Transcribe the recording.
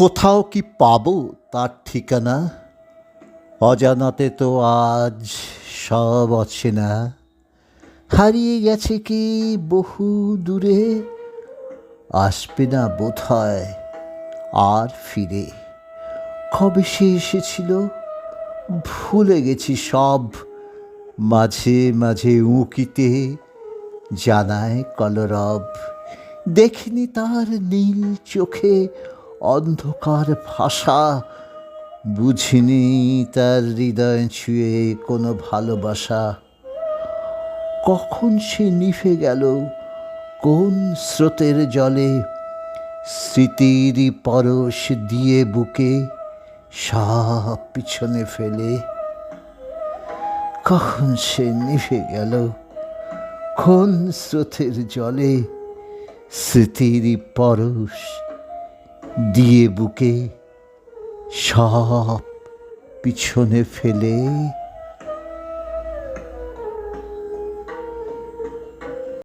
কোথাও কি পাবো তার ঠিকানা? অজানাতে তো আজ সব অচেনা। হারিয়ে গেছে কি বহু দূরে? আসবে না বোধ হয় আর ফিরে। কবে সে এসেছিল? ভুলে গেছি সব। মাঝে মাঝে উঁকিতে জানায় কলরব। দেখিনি তার নীল চোখে অন্ধকার ভাষা। বুঝিনি তার হৃদয় ছুঁয়ে কোনো ভালোবাসা। কখন সে নিভে গেল? কোন স্রোতের জলে? স্মৃতির পরশ দিয়ে বুকে সব পিছনে ফেলে। কখন সে নিভে গেল? কোন স্রোতের জলে? স্মৃতির পরশ দিয়ে বুকে সব পিছনে ফেলে